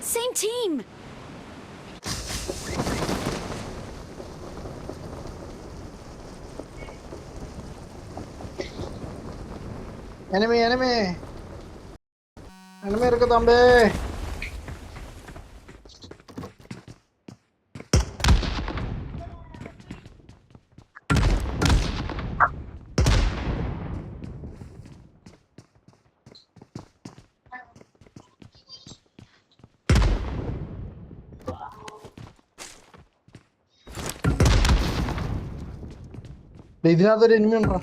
Same team! எனிமே எனிமே எனிமே இருக்கு தம்பி ഇതിനകത്തൊരു എനിമി ഉണ്ടോ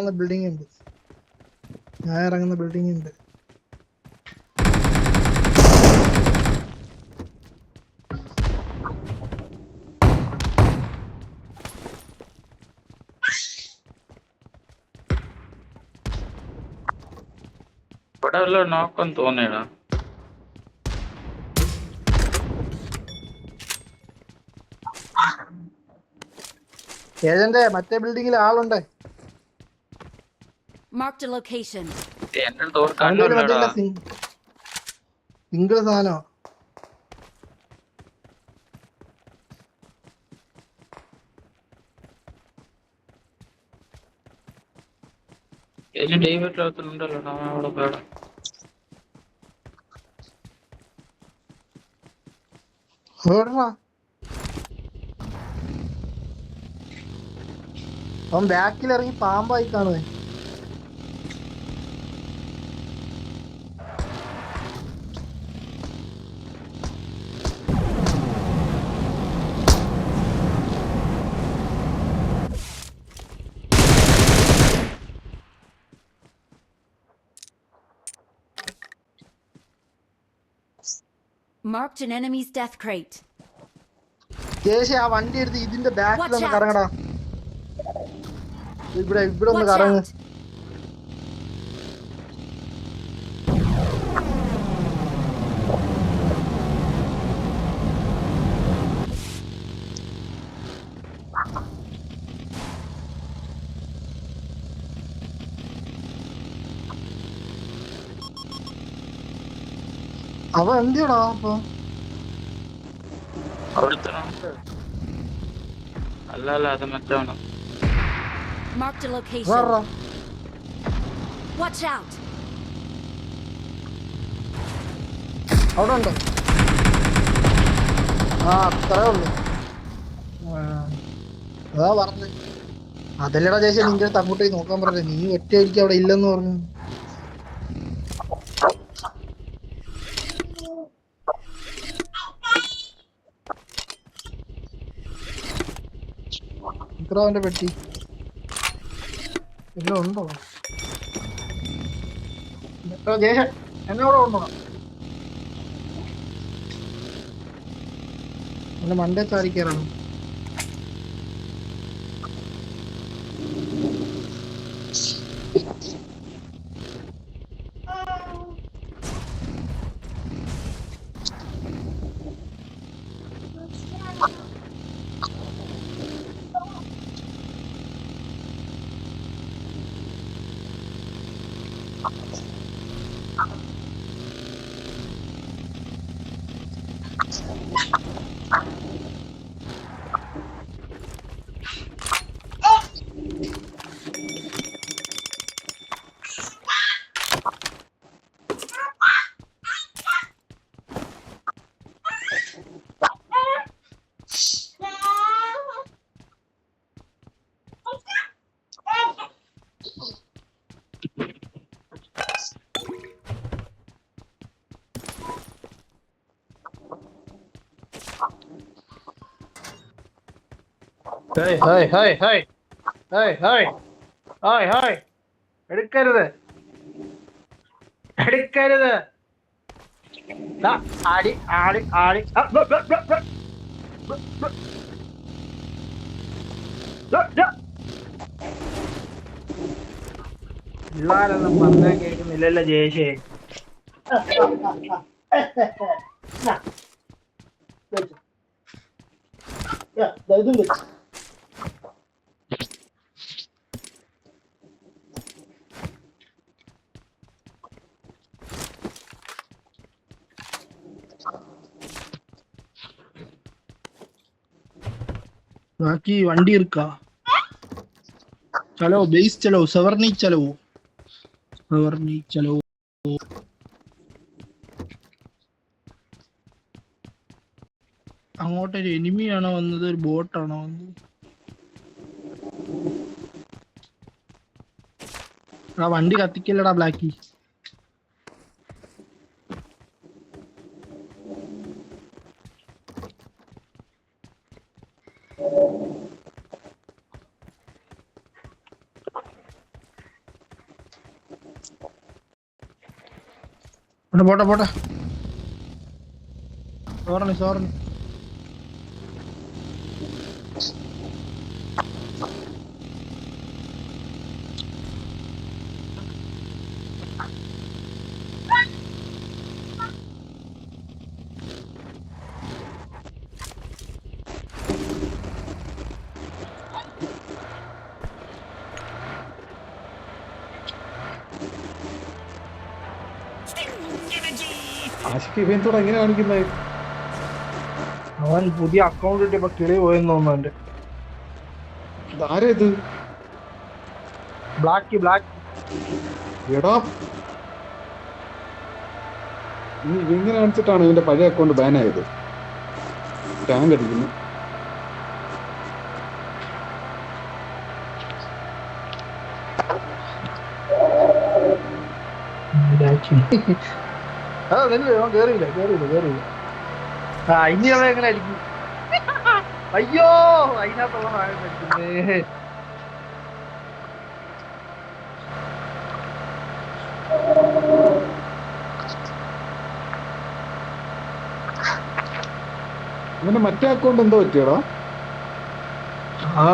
ഇറങ്ങുന്ന ബിൽഡിംഗ് ഉണ്ട്. ഞാൻ ഇറങ്ങുന്ന ബിൽഡിംഗ് ഉണ്ട്. ഇവിടെ വല്ല നോക്കം തോന്നിയടാ. ഏജന്റെ മറ്റേ ബിൽഡിങ്ങിൽ ആളുണ്ട്. Marked a location. സിംഗിൾ സാധനോ ഡേവിഡ് ലോകത്തിലുണ്ടല്ലോ അവൻ അവിടെ പേടാ? അവൻ ബാക്കിൽ ഇറങ്ങി പാമ്പായി കാണുവേ. Marked an enemy's death crate. ദേശി ആ വണ്ടി എടുത്ത് ഇതിന്റെ ബാക്കിൽ ഒന്ന്. കറങ്ങടാ ഇവിടെ ഇവിടെ ഒന്ന് കറങ്ങ് അവൻ എന്തിയടാ അപ്പൊ? അല്ല അല്ല അത് മറ്റാണ് Marked a location. വേറെ Watch out! അവിടെ ഉണ്ട്. ആ അത്രേ ഉള്ളു. അതാ പറഞ്ഞു. അതല്ലടാ ചേച്ചി നിന്റെ അടുത്ത് അങ്ങോട്ടേക്ക് നോക്കാൻ പറഞ്ഞു നീ ഒറ്റയടിക്ക് അവിടെ ഇല്ലെന്ന് പറഞ്ഞു. ഇത്ര അവന്റെ പെട്ടി എല്ലാം ഉണ്ടോ? ജേഷൻ എന്നോട് ഉണ്ടോ? കൊണ്ടുപോകണം മണ്ടേ കയറണം. Hey hey hey hey hey hey hey hey എടുക്കരുത് എടുക്കരുത് ദാ, ആടി ആടി ആടി. പിള്ളാരൊന്നും പറഞ്ഞാൽ കേൾക്കുന്നില്ലല്ലോ ജയേഷേ ഇതും വെച്ച് ബാക്കി വണ്ടി ഇരിക്കാ ചലോ ബേസ് ചലോ സവർണി ചലോ. സവർണി ചലോ. അങ്ങോട്ടൊരു എനിമിയാണോ വന്നത്? ഒരു ബോട്ടാണോ വന്നത്? ആ വണ്ടി കത്തിക്കില്ലടാ ബ്ലാക്കി പോട്ടെ പോട്ടെ. സോറണി സോറണി ഇവന്റോട് എങ്ങനെ കാണിക്കുന്നത് അവൻ പുതിയ അക്കൗണ്ട് ഇട്ട് ഇപ്പൊ കിളി പോയെന്ന് തോന്നുന്നുണ്ട്. ആരാ ഇത് ബ്ലാക്ക് ബ്ലാക്ക് എടാ ഇങ്ങനെ കാണിച്ചിട്ടാണ് ഇവന്റെ പഴയ അക്കൗണ്ട് ബാൻ ആയത്. ടാങ്ക് അടിക്കുന്നു. അവൻ കേറിയില്ല കേറിയില്ല കേറിയില്ല. ആ ഇനി അവൻ എങ്ങനെ അടിക്കും അയ്യോ അതിനകത്തുള്ള മറ്റേ അക്കൗണ്ട് എന്തോ പറ്റിയടാ? ആ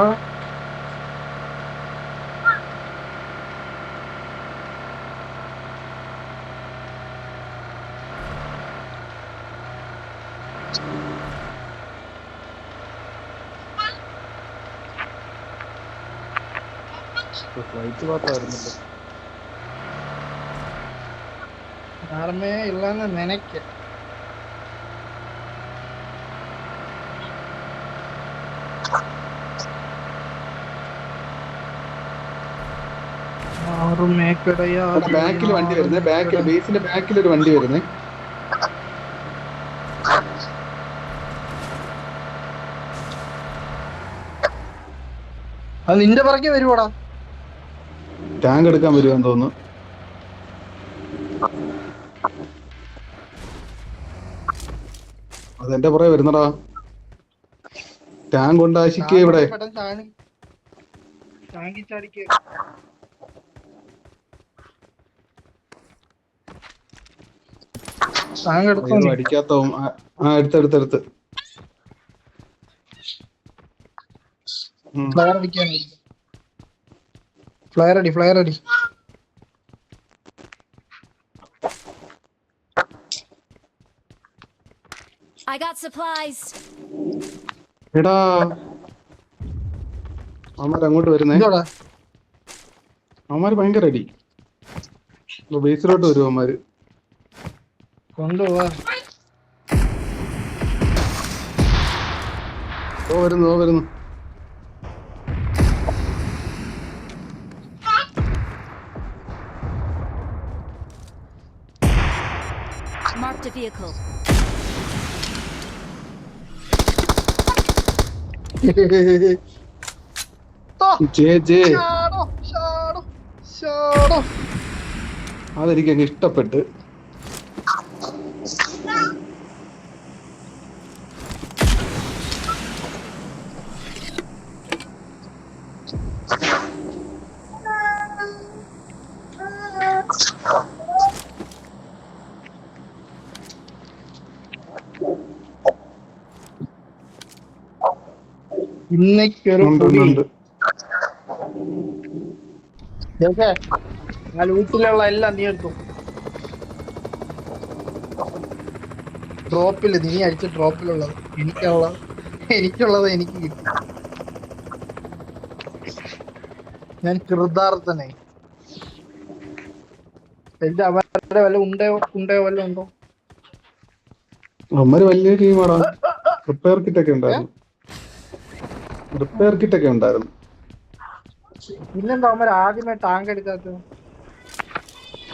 ഫ്ലൈറ്റ് മാത്രമായിരുന്നല്ലോ ആർമേ ഇല്ലെന്ന് നിനക്ക് ആറുമേക്കടയാ ബാക്കിൽ വണ്ടി വരുന്നേ. ബാക്കിൽ ബേസിന്റെ ബാക്കിൽ ഒരു വണ്ടി വരുന്നേ. അത് നിന്റെ പുറകെ വരുവാടാ. ടാങ്ക് എടുക്കാൻ വരുമെന്ന് തോന്നുന്നു. അതെന്റെ പുറകെ വരുന്നടാ. ടാങ്ക് ഉണ്ട് ആഷിക്ക് ഇവിടെ. അടിക്കാത്തവും ആ, എടുത്തെടുത്തെടുത്ത് ഉം. ഫ്ലയർ അടി ഫ്ലയർ അടി I got supplies. എടാ. അമർ അങ്ങോട്ട് വരുന്നേ. എന്താടാ അവന്മാര് ഭയങ്കര അടി. ഇപ്പൊ ബേസിലോട്ട് വരും അമർ കൊണ്ടുപോവാ. ഓ വരുന്നു ഓ വരുന്നു Marked a vehicle. അതെനിക്ക് അങ്ങ് ഇഷ്ടപ്പെട്ട്. ഇന്നേക്കൊരു ആ ലൂട്ടിലുള്ള എല്ലാം നീ എടുത്തു. ഡ്രോപ്പിൽ നീ അടിച്ച ഡ്രോപ്പിലുള്ളത് എനിക്കുള്ളത് എനിക്കുള്ളത് എനിക്ക് കിട്ടി. ഞാൻ കൃതാർത്ഥനായി. എന്റെ അവരുടെ വല്ല ഉണ്ടയോ ഉണ്ടയോ വല്ല ഉണ്ടോ? അവന്മാര് വലിയ ടീമാടാ പ്രിപ്പയർ കിറ്റ് ഒക്കെ ഉണ്ടായിരുന്നു. റിപ്പയർ കിറ്റ് ഒക്കെ ഉണ്ടായിരുന്നു. പിന്നെന്താ അവന്മാർ ആദ്യമേ ടാങ്ക് എടുക്കാത്ത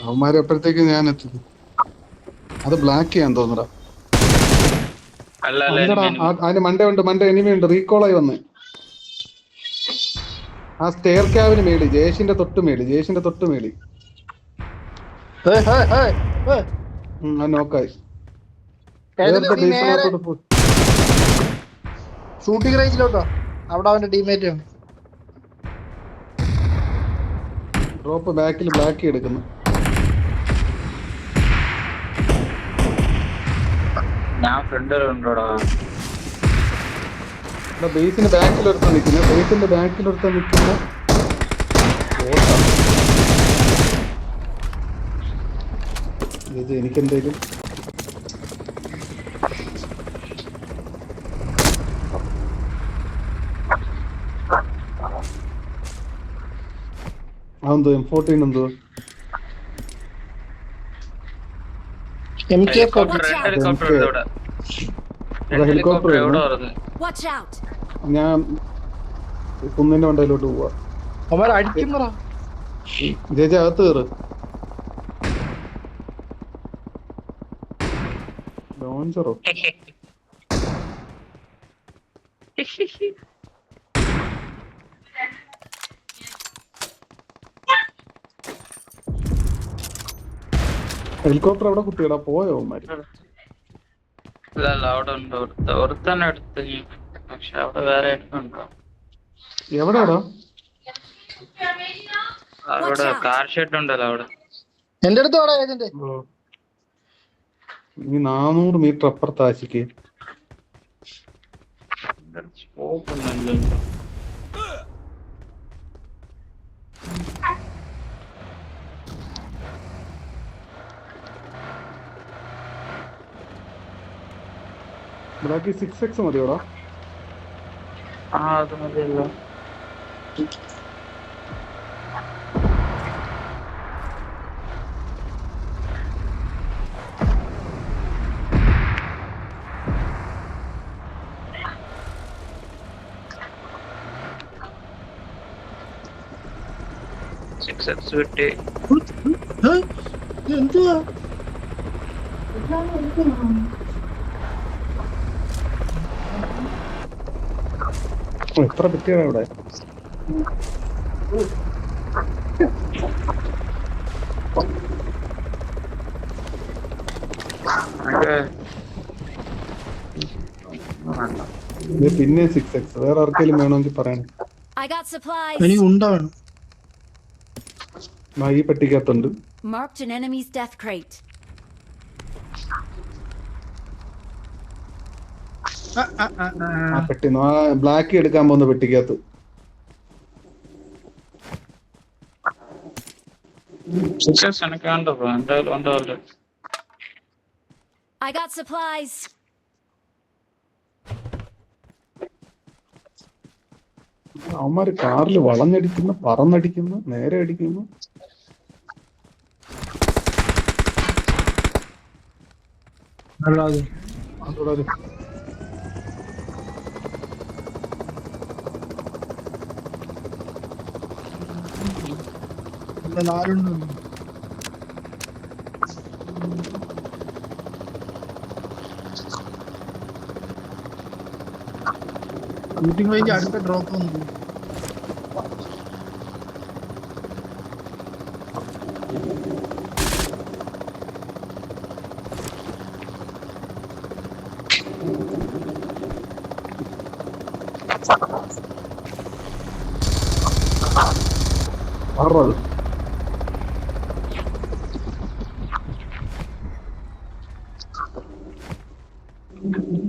അവന്മാര് എപ്പോഴത്തേക്ക് ഞാൻ എത്തി അത് ബ്ലാക്ക് ചെയ്യാൻ തോന്നുടാ അതിന് മണ്ടേ ഉണ്ട് മണ്ടേ എനിമി ഉണ്ട് റീകോൾ ആയി വന്ന്. ആ സ്റ്റെയർ ക്യാബിന് മേളി ജയേഷിന്റെ തൊട്ട് മേളി ജയേഷിന്റെ തൊട്ട് മേളി നോക്കായി നേരെ ഷൂട്ടിംഗ് റേഞ്ചിലോട്ടോ അവിടെ അവന്റെ ടീമേറ്റ്. ഡ്രോപ്പ് ബാക്കിൽ ബ്ലാക്ക് എടുക്കുന്നു. ഞാൻ ഫ്രണ്ടിലുണ്ടോടാ ബേസിന്റെ ബാക്കിൽ ഒരുത്ത നിൽക്കുന്നു ബേസിന്റെ ബാക്കിൽ ഒരുത്ത നിൽക്കുന്ന എനിക്കെന്തെങ്കിലും ഇത് എനിക്കെന്തേലും അതെന്തോ എം ഫോർട്ടീൻ എന്തോ? ഹെലികോപ്റ്റർ! ഞാൻ കുന്നിന്റെ മണ്ടയിലോട്ട് പോവാ. ചേച്ചി അകത്ത് കയറ് ലോഞ്ചറോ ഹെലികോപ്റ്റർ അവിടെ കുട്ടിയടാ പോയോ അവിടെ ഉണ്ട് ഒരുത്ത ഒരുത്തന്നെ എടുത്ത് പക്ഷെ അവിടെ വേറെ എടുക്കുന്നുണ്ടോ എവിടെയാടാ അവിടെ കാർ ഷെഡ് ഉണ്ടല്ലോ അവിടെ. എന്റെ അടുത്ത് അവിടെ ഏജന്റ്. ഈ നാനൂറ് മീറ്റർ അപ്പുറത്ത് ആശിക്ക് സ്കോപ്പ് ഒന്നുമില്ലല്ലോ. ബ്ലാക്ക് സിക്സ് എക്സ് മതിയോടാ? ആ അത് മതിയല്ലോ. സിക്സ് എക്സ് കിട്ടി എന്തുവാ? ഓ, എത്ര പറ്റിയടാ ഇവിടെ? പിന്നെ സിക്സ് എക്സ് വേറെ ആർക്കെങ്കിലും വേണമെങ്കിൽ പറയണം. I got supplies! എനിക്ക് ഉണ്ട വേണം. ഈ പെട്ടിക്കകത്തുണ്ട്. Marked an enemy's death crate. ആ, പെട്ടി ആ ബ്ലാക്ക് എടുക്കാൻ പോകുന്ന പെട്ടിക്കകത്ത്. I got supplies! അവന്മാര് കാറിൽ വളഞ്ഞടിക്കുന്നു പറന്നടിക്കുന്നു നേരെ അടിക്കുന്നു. അതോടെ ഇവിടെ നാലുണ്ട് ഷൂട്ടിംഗ് റേഞ്ച് അടുത്ത ഡ്രോപ്പ് വന്നു. അറുപത്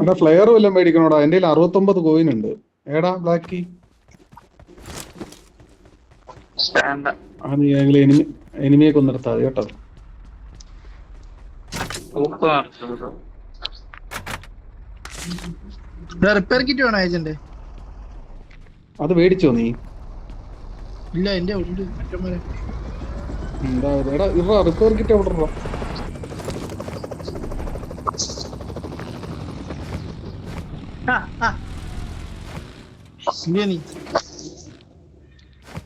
എടാ ഫ്ലെയർ വല്ലതും മേടിക്കണോടാ? എന്റെ കയ്യിൽ അറുപത്തൊമ്പത് കോയിൻ ഉണ്ട്. ഏടാ ബ്ലാക്കി എനിമിയെ കൊന്നെടുത്താൽ മതി കേട്ടോ. റിപ്പയർ കിറ്റ് വേണോ ഏജന്റ് അത് മേടിച്ചോ നീ? ഇല്ല എന്റെ ഉണ്ട്. റിപ്പയർ കിറ്റ് എവിടെ ഇടറാ? ഇല്ല നീ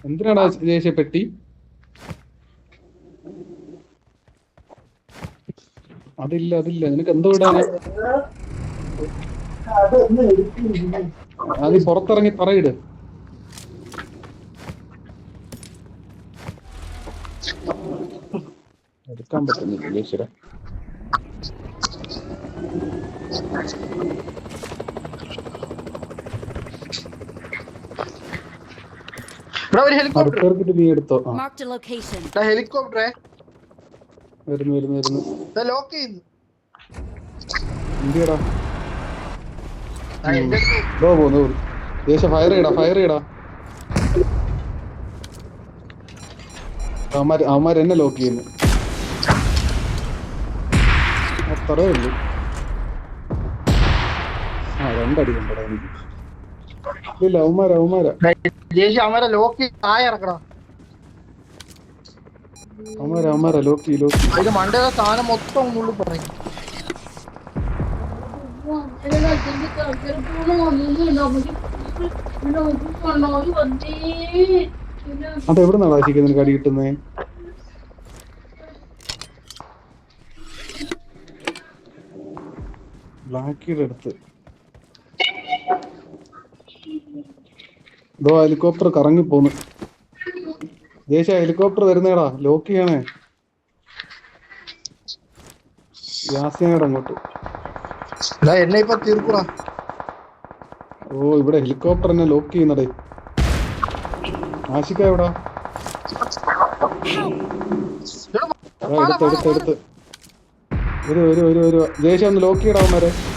എന്തിനാടാ ദേശീയ പെട്ടി? അതില്ല അതില്ല. നിനക്ക് എന്തോ ഇടാനാ അത് പുറത്തിറങ്ങി പറയിട്. എടുക്കാൻ പറ്റുന്നില്ല ദേശീയ ഇവിടെ ഒരു ഹെലികോപ്റ്റർ. നീ എടുത്തോ. വരുന്നു വരുന്നു വരുന്നു. ലോക്ക് ചെയ്യുന്നു. എന്തിയടാ? പോന്നു ദേശ ഫയർ ചെയ്യടാ ഫയർ ചെയ്യടാ. അവന്മാര് എന്നെ ലോക്ക് ചെയ്യുന്നു. അത്രേ ഉള്ളു ആ രണ്ടടി കൊണ്ടടാ എനിക്ക്. ഇല്ല അവന്മാര അവന്മാര ജേഷി അവരെ ലോക്ക് ചെയ്ത് താഴെ ഇറക്കണം അവന്മാര അവന്മാര ലോക്ക് ചെയ്യും ലോക്ക്. ചെയ്യും. അതിന്റെ മണ്ടയുടെ സാധനം മൊത്തം ഉള്ളിൽ പറയും. അത് എവിടെ നിന്നാണ് ആശിക്കുന്നത് കിട്ടുന്നേ? ബ്ലാക്കിയുടെ അടുത്ത്. ഇതോ ഹെലികോപ്റ്റർ കറങ്ങി പോന്നു. ദേശ ഹെലികോപ്റ്റർ വരുന്നേടാ ലോക്ക് ചെയ്യണേ. യാസിനയുടെ അങ്ങോട്ട് എന്നെ ഇപ്പൊ തീർക്കൂടാ. ഓ ഇവിടെ ഹെലികോപ്റ്റർ എന്നെ ലോക്ക് ചെയ്യുന്നടേ. ആശിക്ക എവിടാ? എടുത്ത് എടുത്ത് എടുത്ത്. ഒരു ഒരു ഒരു ജേഷ ഒന്ന് ലോക്ക് ചെയ്യടാവന്മാരെ അവിടെ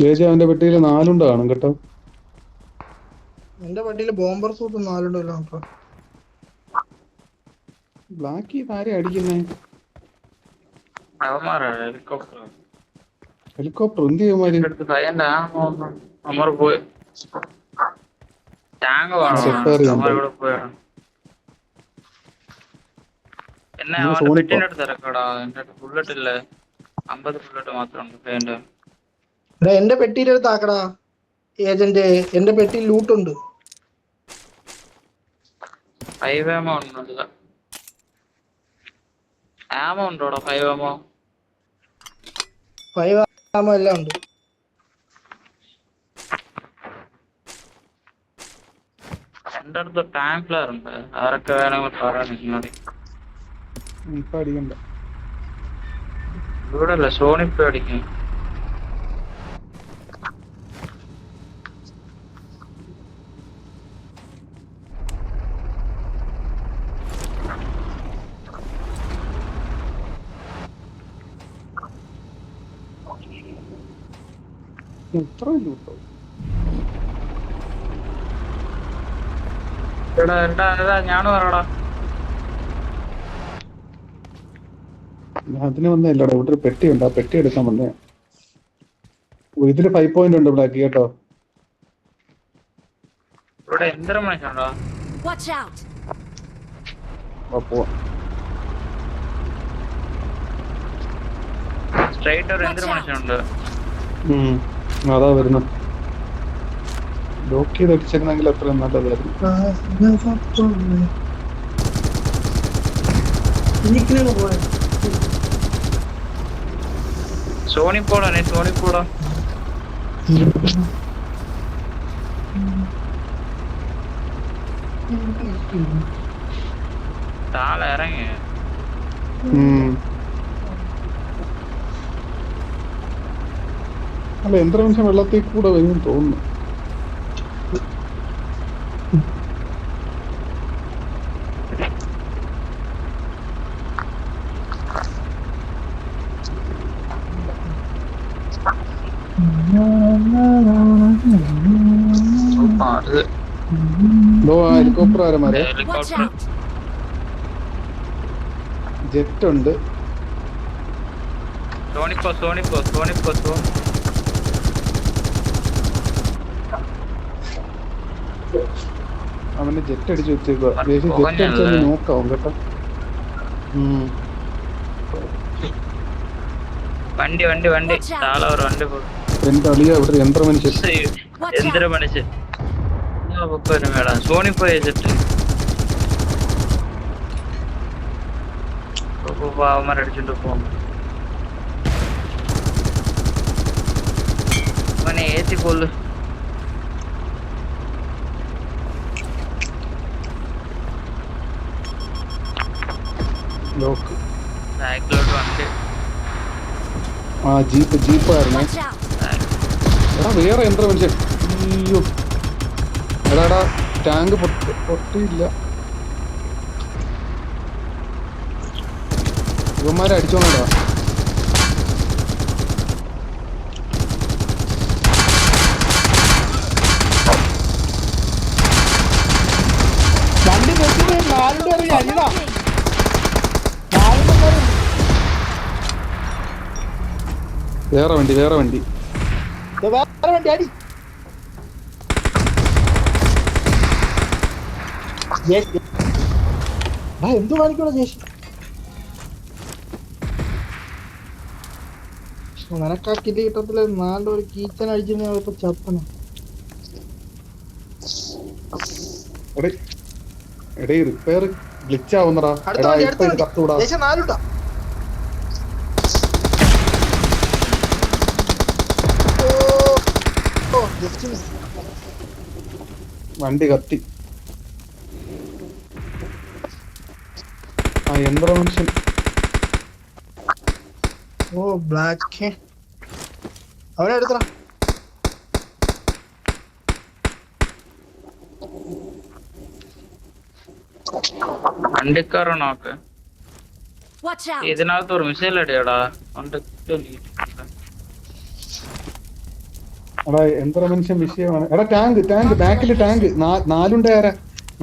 ജേജ അവന്റെ പെട്ടിയിൽ നാലുണ്ട് കാണും കേട്ടോ. എന്റെ പെട്ടിയിൽ ബോംബർ സൂട്ട് നാലുണ്ടല്ലോ അപ്പൊ. ബ്ലാക്ക് ആരെ അടിക്കുന്നേ? ഹെലികോപ്റ്റർ ഹെലികോപ്റ്റർ എന്ത് ചെയ്യുമാര് അമർ പോയി. ടാങ്ക് വേണോ. അമർ പോയി. ഇവിടെ പോയാണ് എന്നെ നിങ്ങൾ അവന്റെ സോണിപ്പോ. പെട്ടിന്റെ അടുത്ത് ഇറക്കടാ. എന്റെ അടുത്ത് ബുള്ളറ്റ് ഇല്ലേ? അമ്പത് ബുള്ളറ്റ് മാത്രം ഉണ്ട്. എന്റെ പെട്ടിയിൽ ഏജന്റ്. എന്റെ പെട്ടിയിൽ ലൂട്ടുണ്ട് ഫൈവ് ഉണ്ട് ആമോ ഉണ്ടോടാ ഫൈവ് ആമോ ഫൈവ് ആമോ എല്ലാം ഉണ്ട്. എന്റെ അടുത്ത് ടാങ്ക് പ്ലെയർ ഉണ്ട്. വേണമെങ്കിൽ പറയാൻ ഇവിടെ അല്ല സോണിപ്പോ അടിക്കും എത്ര ലൂട്ടോ എടാ എടാ എടാ ഞാനും പറയടാ ഞാൻ അതിന് വന്നല്ലടാ ഇവിടെ ഒരു പെട്ടിയുണ്ട് ആ പെട്ടി എടുക്കാൻ വന്നേ ഇതിൽ ഫൈവ് പോയിന്റ് ഉണ്ട് ബ്ലാക്ക് കേട്ടോ. ഇവിടെ എന്തൊരു മനുഷ്യണ്ടോ Watch out! വാ, പോവാം. സ്ട്രൈറ്റ് ഒരു എന്തൊരു മനുഷ്യനുണ്ട്. ഉം. അതാ വരുന്നു ലോക്ക് ചെയ്ത് അടിച്ചിരുന്നെങ്കിൽ അത്രയും നല്ലതായിരുന്നു സോണിപ്പോടാ സോണി പോടാ താഴെ ഇറങ്ങി. അല്ല യന്ത്ര മനുഷ്യൻ വെള്ളത്തിൽ കൂടെ വരും തോന്നുന്നു. ഹെലികോപ്റ്റർ ആരമാരെ ജെറ്റ് ഉണ്ട്. സോണിപ്പോ സോണിപ്പോ സോണിപ്പോ സോണി അവന്റെ ജെറ്റ് അടിച്ചു വെച്ചേക്കുക ജെറ്റ് പുകഞ്ഞല്ലേ? നോക്കാവും കേട്ടോ. വണ്ടി വണ്ടി വണ്ടി. ഒരു വണ്ടി എന്റെ അളിയ ഇവിടെ യന്ത്ര മനുഷ്യൻ out! മനുഷ്യൻ മേഡം സോണി പോയി വെച്ചിട്ട് പാവന്മാരടിച്ചോണ്ട് പോകും അവനെ ഏറ്റി കൊള്ളു ലോക്ക് ബാക്കിലോട്ട് വണ്ടി ആ ജീപ്പ് ജീപ്പ് ആയിരുന്നു എടാ വേറെ യന്ത്ര മനുഷ്യൻ അയ്യോ. എടാ എടാ ടാങ്ക് പൊട്ടി പൊട്ടിയില്ല. ഇവന്മാരെ അടിച്ചോണ്ടാ വണ്ടി പൊട്ടിട്ട് നാലുണ്ട് ഇറങ്ങി അടിയടാ Smoking! നാലുണ്ട് കയറി. വേറെ വണ്ടി വേറെ വണ്ടി. വേറെ വണ്ടി അടി. ആ എന്തു കാണിക്കണോ ജേഷ്? നിനക്കാ കിട്ടി കിട്ടത്തില്ല. നാളെ ഒരു കീച്ചൻ അടിച്ചിട്ട് ഞാൻ ഇപ്പൊ ചത്തണം. Repair glitch ആവുന്നടാ. അടുത്ത എടാ വണ്ടി ഇപ്പൊ അടുത്ത ഇത് വണ്ടി കത്തൂടാ ജേഷ നാലുണ്ടാ ഓ ഓ ജസ്റ്റ് മിസ് വണ്ടി കത്തി. ആ യന്ത്ര മനുഷ്യൻ? ഓ ബ്ലാക്ക് അവനെ എടുത്തടാ വണ്ടിക്കാരൻ നോക്ക് Watch out! ഇതിനകത്ത് ഒരു മിസൈൽ അടിയാടാ വണ്ടി എടാ യന്ത്ര മനുഷ്യൻ വിഷയമാണ്. എടാ ടാങ്ക് ടാങ്ക് ബാക്കിൽ ടാങ്ക് നാലുണ്ട ആരാ?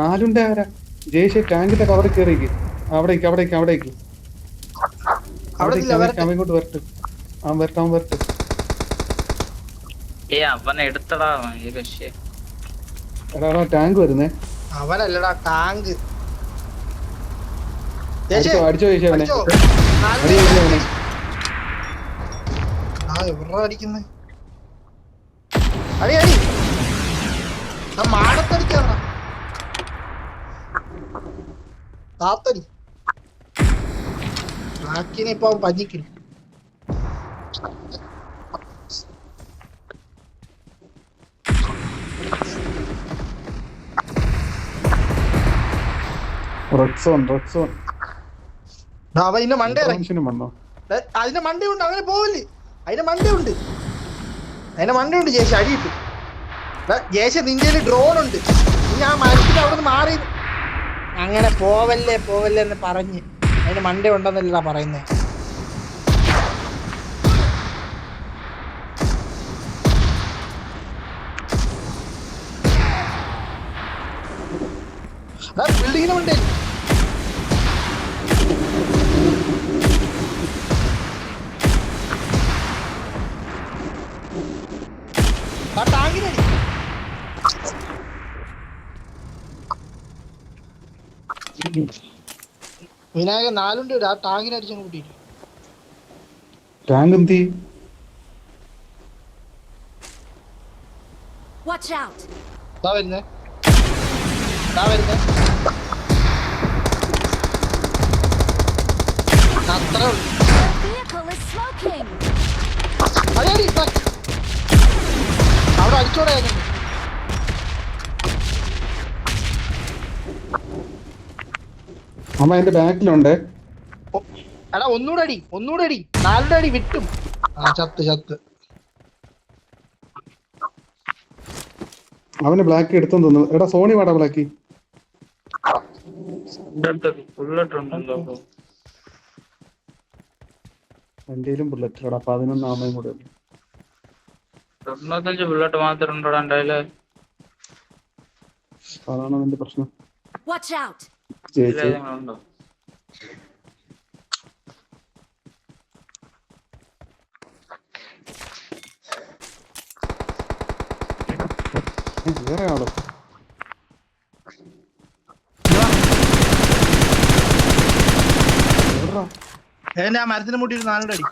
നാലുണ്ട ആരാ? ജയ്ഷെ ടാങ്കിന്റെ കവറിൽ കയറിക്ക്. അവിടേക്ക് അവിടേക്ക് അവിടേക്ക്. അവിടെ അവിടേക്ക് ഇല്ല, അവിടേക്ക് വരട്ടെ. അവൻ ഇങ്ങോട്ട് വരട്ടെ. അവൻ വരട്ടെ അവൻ വരട്ടെ. ഏ അവനെ എടുത്തടാ എടാ എടാ ടാങ്ക് വരുന്നേ. അവനല്ലടാ ടാങ്ക് അടിച്ചോ അടിച്ചോ ജയ്ഷെ അവനെ. അടിച്ചോ? അവനെ. ആ എവിടാ അടിക്കുന്നേ? അടി അടി മാടത്തടിക്കാണ താത്തടി. ആക്കിനെ ഇപ്പൊ അവൻ പഞ്ഞിക്കും മണ്ട ദേ, അതിന്റെ മണ്ടയുണ്ട് അങ്ങനെ പോവില്ലേ? അതിന്റെ മണ്ടയുണ്ട് അതിന്റെ മണ്ടയുണ്ട് ജേഷ അടിയിട്ടു ജേഷ നിന്റെ ഡ്രോൺ ഉണ്ട്. നീ ആ അവിടെ നിന്ന് മാറി അങ്ങനെ പോവല്ലേ പോവല്ലേ എന്ന് പറഞ്ഞ് അതിന് മണ്ട ഉണ്ടെന്നല്ല പറയുന്നേ. ബിൽഡിങ്ങിന് മണ്ടേ. വിനായകൻ നാലുണ്ട് ആ ടാങ്കിനടിച്ചങ്ങ് കൂട്ടിയിട്ട് ടാങ്ക് എന്തി Watch out! ഇതാ വരുന്നേ ഇതാ വരുന്നേ അത്രേ ഉള്ളൂ The vehicle is smoking! അതെ അടി, ഇതാ. അടിച്ചോടെ ഏജന്റ് അമ്മ എന്റെ ബാക്കിലുണ്ട്. എടാ ഒന്നൂടെ അടി ഒന്നൂടെ അടി നാലുടെ അടി വിട്ടും. ആ ചത്ത് ചത്ത്. അവന് ബ്ലാക്ക് എടുത്തു തോന്നുന്നു. എടാ സോണി വാടാ ബ്ലാക്കി എന്റെയിലും ബുള്ളറ്റ് എടാ പതിനൊന്ന് ആമയും കൂടെ തൊണ്ണൂറ്റഞ്ച് ബുള്ളറ്റ് മാത്രം ഉണ്ടോടാ അതാണ് അതിന്റെ പ്രശ്നം. Watch out! ചേച്ചി. വേറെ ആളോ എവിടെടാ? ആ മരത്തിന് മുട്ടി ഒരു നാലുടെ. അടി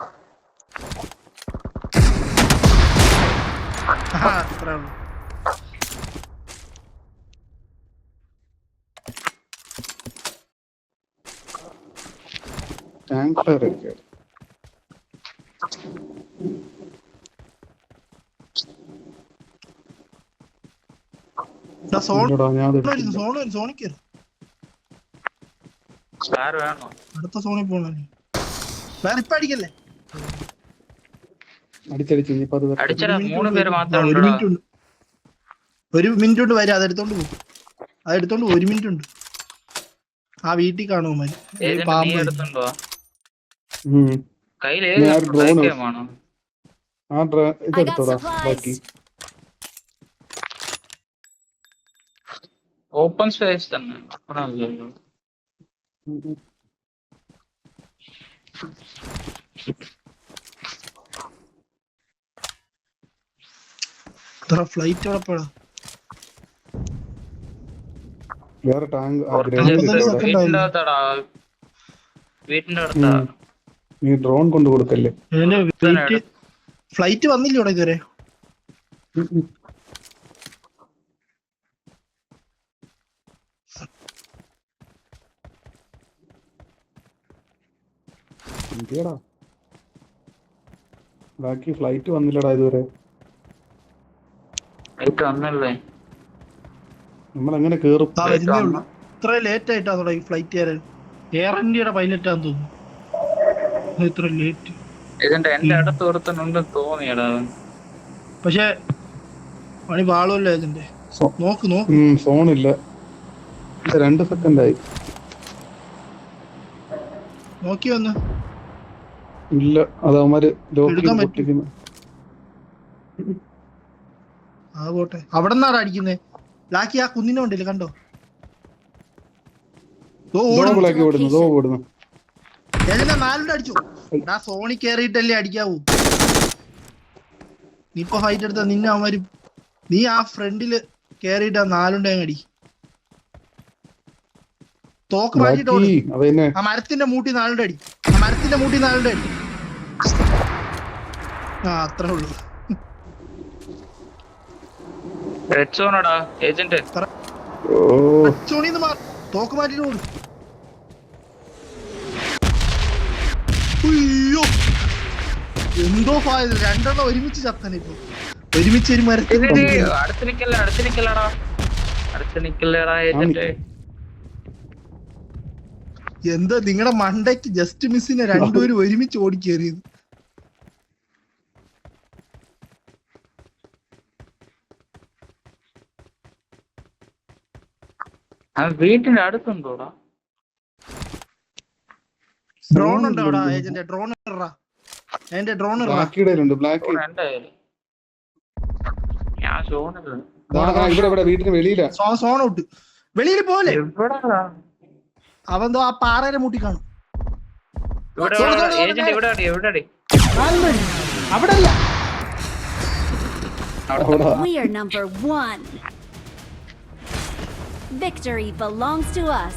ആ, അത്രേ ഉള്ളൂ ടാങ്ക് ഫയർ ഒക്കെ എടാ, സോൺ ഇല്ലടാ, ഞാൻ അത് വരുന്നു എടുത്തില്ല. സോൺ വരും സോണിൽ കയറി ആര് വേണോ? അടുത്ത സോണിൽ പോണ വേറെ ഇപ്പൊ അടിക്കല്ലേ? അടിച്ചടിച്ച് ഇനിയിപ്പോ ഒരു മിനിറ്റ് ഉണ്ട്. ഒരു മിനിറ്റ് കൊണ്ട് വരും. അതെടുത്തോണ്ട് പോകും അതെടുത്തോണ്ട്. ഒരു മിനിറ്റ് ഉണ്ട്. ആ വീട്ടിൽ കാണുമോ മതി പാമ്പ്. കയ്യിൽ ആ ഇതെടുത്തോടാ ബാക്കി. ഓപ്പൺ സ്പേസ് തന്നെ. ഫ്ലൈറ്റ് പോടാ വേറെ ടാങ്ക്. വീട്ടിന്റെ അടുത്താ. നീ ഡ്രോൺ കൊണ്ട് കൊടുക്കല്ലേ? ഫ്ലൈറ്റ് ഫ്ലൈറ്റ് വന്നില്ല ഇവിടെ ഇതുവരെ? ഉം. ബാക്കി ഫ്ലൈറ്റ് വന്നില്ലടാ ഇതുവരെ. നമ്മൾ എങ്ങനെ കേറും? ഇത്ര ലേറ്റ് ആയിട്ടാ തുടങ്ങി ഫ്ലൈറ്റ് കയറാൻ. എയർ ഇന്ത്യയുടെ പൈലറ്റാന്ന് തോന്നുന്നു. ഇത്ര ലേറ്റ് ഇതിന്റെ എന്റെ അടുത്ത് ഒരുത്തനുണ്ടെന്ന് തോന്നിയടാ പക്ഷേ പണി പാളുമല്ലോ ഇതിന്റെ നോക്ക് നോക്ക്. ഫോണില്ല. രണ്ട് സെക്കൻഡ് ആയി നോക്കി വന്ന്. ഇല്ല അത് അവന്മാര് ആ പോട്ടെ. അവിടെ നിന്നാണ് അടിക്കുന്നേ? ലാക്കി ആ കുന്നിനെ ഉണ്ടല്ലേ കണ്ടോ? ഓടുന്നു. ബ്ലാക്ക് ഓടുന്നു നാലുണ്ട് അടിച്ചു. സോണി കേറിയിട്ടല്ലേ അടിക്കാവൂ. നീ ഇപ്പൊ ഫൈറ്റ് എടുത്ത നിന്നെ അവന്മാര് നീ ആ ഫ്രണ്ടിൽ കേറിയിട്ട് നാലുണ്ട് അങ്ങ് അടി. തോക്ക് മാറ്റിട്ട് ആ മരത്തിന്റെ മൂട്ടി നാലുണ്ട് അടി. ആ മരത്തിന്റെ മൂട്ടി നാലുണ്ട് അടി. ആ അത്രേ ഉള്ളൂ. റെഡ് സോണടാ ഏജന്റ് ഓ. തോക്ക് മാറ്റിട്ട് ഓടും. അയ്യോ. എന്തോ ഫായത് രണ്ടെണ്ണം ഒരുമിച്ച് ചത്തനിപ്പോ ഒരുമിച്ച് ഒരു മരത്തിൽ ഇത് ഇത് അടുത്ത് നിക്കല്ല അടുത്ത് നിക്കല്ലടാ. അടുത്ത് നിക്കല്ലടാ ഏജന്റ്. എന്താ നിങ്ങളുടെ മണ്ടയ്ക്ക് ജസ്റ്റ് മിസ്സിനെ രണ്ടുപേരും ഒരുമിച്ച് ഓടിക്കേറിയത്? വീട്ടിന്റെ അടുത്തുണ്ടോടാ? ഡ്രോൺ ഉണ്ട് അവിടെ ഏജന്റ് ഡ്രോൺ ഇറ എന്റെ ഡ്രോൺ ബ്ലാക്ക് ഇവിടെ ഇവിടെ വീട്ടിന് വെളിയിലാ. Zone out. വെളിയിൽ പോലെ ദോ ആ പാറയുടെ മൂട്ടി കാണും അവിടെ. We are number one. Victory belongs to us.